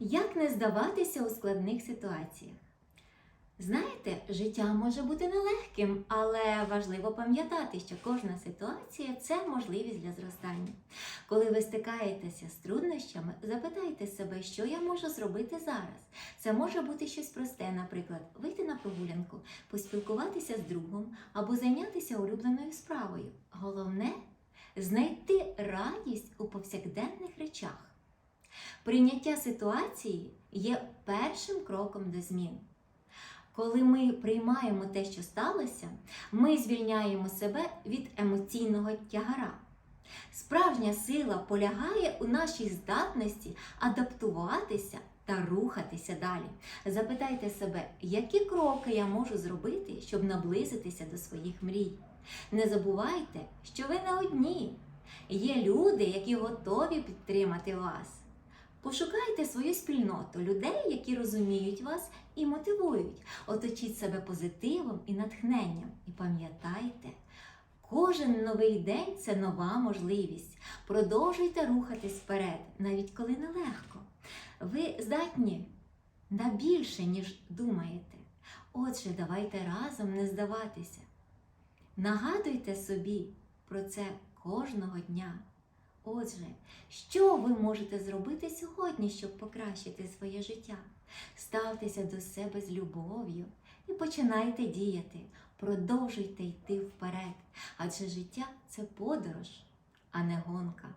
Як не здаватися у складних ситуаціях? Знаєте, життя може бути нелегким, але важливо пам'ятати, що кожна ситуація це можливість для зростання. Коли ви стикаєтеся з труднощами, запитайте себе, що я можу зробити зараз. Це може бути щось просте, наприклад, вийти на прогулянку, поспілкуватися з другом або зайнятися улюбленою справою. Головне знайти радість у повсякденних речах. Прийняття ситуації є першим кроком до змін. Коли ми приймаємо те, що сталося, ми звільняємо себе від емоційного тягара. Справжня сила полягає у нашій здатності адаптуватися та рухатися далі. Запитайте себе, які кроки я можу зробити, щоб наблизитися до своїх мрій. Не забувайте, що ви не одні. Є люди, які готові підтримати вас. Пошукайте свою спільноту людей, які розуміють вас і мотивують. Оточіть себе позитивом і натхненням. І пам'ятайте, кожен новий день це нова можливість. Продовжуйте рухатись вперед, навіть коли нелегко. Ви здатні на більше, ніж думаєте. Отже, давайте разом не здаватися. Нагадуйте собі про це кожного дня. Отже, що ви можете зробити сьогодні, щоб покращити своє життя? Ставтеся до себе з любов'ю і починайте діяти. Продовжуйте йти вперед, адже життя це подорож, а не гонка.